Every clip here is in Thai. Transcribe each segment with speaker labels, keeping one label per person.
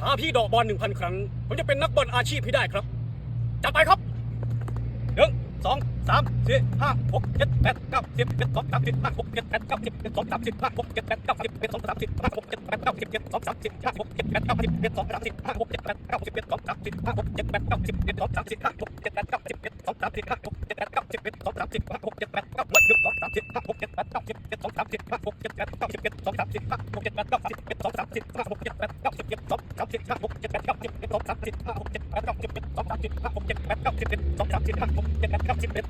Speaker 1: ถ้าพี่ดอกบอลหนึ่งพันครั้ง ผมจะเป็นนักบอลอาชีพพี่ได้ครับ จับไปครับหนึ่งสองสามสี่ห้าหกเจ็ดแปดเก้าสิบเจ็ดสองสามสิบห้าหกเจ็ดแปดเก้าสิบเจ็ดสองสามสิบห้าหกเจ็ดแปดเก้าสิบเจ็ดสองสามสิบห้าหกเจ็ดแปดเก้าสิบเจ็ดสองสามสิบห้าหกเจ็ดแปดเก้าสิบเจ็ดสองสามสิบห้าหกเจ็ดแปดเก้าสิบเจ็ดสองสามสิบห้าหกเจ็ดแปดเก้าสิบเจ็ดสองสามสิบห้าหกเจ็ดแปดเก้าสิบเจ็ดสองสามสิบห้าหกเจ็ดแปดเก้าสิบเจ็ดสองสามสิบห้าหกเจ็ดแปดเก้าสิบเจ็ดสองสามสิบห้าหกเจ็ดแปดเก้าสิบเจ็ดสองสามสิบห้าหกเจ็ดแปดเก้าสิบเจ็ดสองสามสิบห้าหกเจ็ดแปดเก้าสิบเจ็ดสองสามสิบห้าหกเจ็ดแปดเก้าสิบเจ็ดสองสามสิบห้าหกเจ็ดแปดเก้าสิบเจ็ดสองสามสิบห้าหกเจ็ดแปดเก้าสิบเจ็ดสองสามสิบห้าหกเจ็ดแปดเก้าสิบเจ็ดสองสามสิบห้าหกเจ็ดแปดเก้าสิบเจ็ด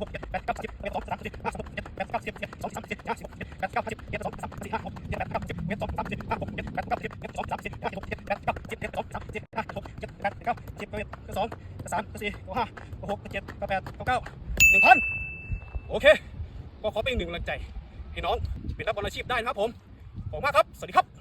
Speaker 1: หกเจ็ดแปดเก้าสิบเอ็ดสองสามสิบห้าสิบเจ็ดแปดเก้าสิบเอ็ดสองสามสิบห้าสิบดแปดเก้าสิบเอ็ดสองสามสิบห้าหกเดแปดเก้าสิบเอ็ดสองสามสิบห้าหกเดแปดเก้าสิบเอ็ดสองสามสิบห้าหกเดแปดเก้าสิบเอ็ดสองสามสิบห้าหกเดแปดเก้าสิบเอ็ดสองสามสี่ห้าหกเจ็ดแปดเก้าหนึ่งพันโอเค ก็ขอเป็นหนึ่งกำลังใจให้น้องเป็นนักบอลอาชีพได้นะครับผมขอบมากครับ สวัสดีครับ